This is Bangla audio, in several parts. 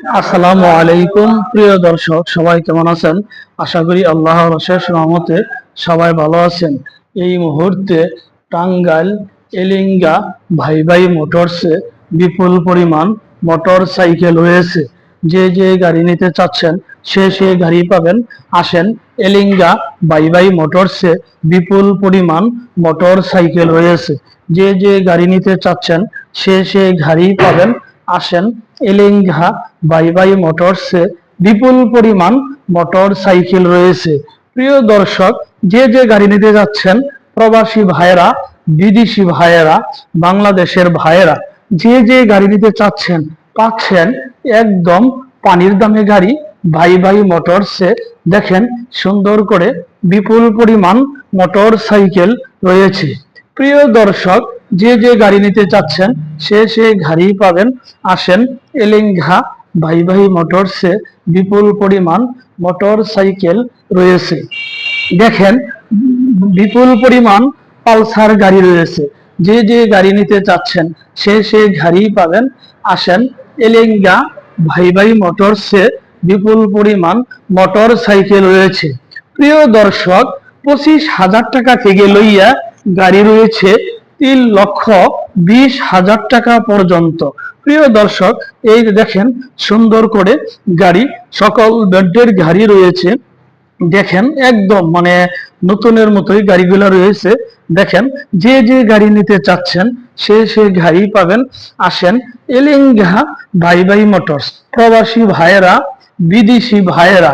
আসসালামু আলাইকুম, প্রিয় দর্শক, সবাই কেমন আছেন? আশা করি আল্লাহর অশেষ রহমতে সবাই ভালো আছেন। এই মুহূর্তে টাঙ্গাইল এলিঙ্গা ভাই ভাই মোটরসে বিপুল পরিমাণ মোটর সাইকেল রয়েছে। যে যে গাড়ি নিতে চাচ্ছেন, সে সে গাড়ি পাবেন। আসেন এলিঙ্গা বাই বাই মোটরসে বিপুল পরিমাণ মোটর সাইকেল রয়েছে। যে যে গাড়ি নিতে চাচ্ছেন, সে সে গাড়ি পাবেন। আসেন এলিঙ্গা, বাই বাই মোটরসে বিপুল পরিমাণ মোটর সাইকেল রয়েছে। প্রিয় দর্শক, যে যে গাড়ি নিতে যাচ্ছেন, প্রবাসী ভাইয়েরা, বিদেশি ভাইয়েরা, বাংলাদেশের ভাইয়েরা, যে যে গাড়ি নিতে চাচ্ছেন, পাচ্ছেন একদম পানির দামে গাড়ি ভাই ভাই মোটরসে। দেখেন, সুন্দর করে বিপুল পরিমাণ মোটর সাইকেল রয়েছে। প্রিয় দর্শক যে যে গাড়ি নিতে চাচ্ছেন, সে সে গাড়ি পাবেন। আসেন, এলিঙ্গা ভাই ভাই মোটরসে বিপুল পরিমাণ মোটর সাইকেল রয়েছে। দেখেন, বিপুল পরিমাণ পালসার গাড়ি রয়েছে। যে যে গাড়ি নিতে চাচ্ছেন, সে সে গাড়ি পাবেন। আসেন, এলেঙ্গা ভাই ভাই মোটরসে বিপুল পরিমাণ মোটর সাইকেল রয়েছে। প্রিয় দর্শক, পঁচিশ হাজার টাকা থেকে লইয়া গাড়ি রয়েছে তিন লক্ষ বিশ হাজার টাকা পর্যন্ত। প্রিয় দর্শক, এই দেখেন, সুন্দর করে গাড়ি, সকল বেডের গাড়ি রয়েছে। দেখেন, একদম মানে নতুনের মতোই গাড়িগুলো রয়েছে। দেখেন, যে যে গাড়ি নিতে চাচ্ছেন, সে সে গাড়ি পাবেন। আসেন, এলিঙ্গা ভাই ভাই মোটরস। প্রবাসী ভাইয়েরা বিদেশি ভাইয়েরা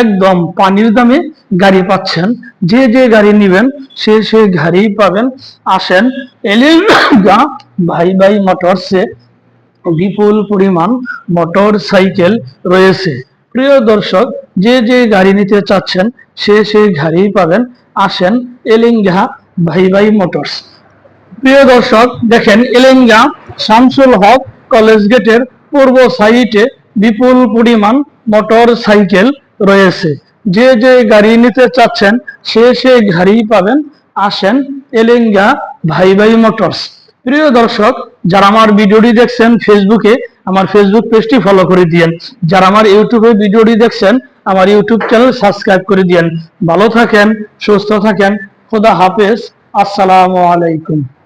একদম পানির দামে গাড়ি পাচ্ছেন। যে যে গাড়ি নেবেন, সে সে গাড়ি পাবেন। আসেন এলিঙ্গা ভাই ভাই মোটরসে বিপুল পরিমাণ মোটর সাইকেল রয়েছে। প্রিয় দর্শক, যে যে গাড়ি নিতে চাচ্ছেন, সে সেই গাড়ি পাবেন। আসেন, এলিঙ্গা ভাই ভাই মোটরস। প্রিয় দর্শক, দেখেন, এলিঙ্গা শামসুল হক কলেজ গেটের পূর্ব সাইডে বিপুল পরিমাণ মোটর সাইকেল রয়েছে। যে যে গাড়ি নিতে চাচ্ছেন, সে সেই গাড়ি পাবেন। আসেন এলিঙ্গা ভাই ভাই মোটরস প্রিয় দর্শক, যারা আমার ভিডিওটি দেখছেন ফেসবুকে আমার ফেসবুক পেজটি ফলো করে দিয়েন। যারা আমার ইউটিউবে ভিডিওটি দেখছেন, আমার ইউটিউব চ্যানেল সাবস্ক্রাইব করে দিয়েন। ভালো থাকেন, সুস্থ থাকেন। খোদা হাফেজ। আসসালামু আলাইকুম।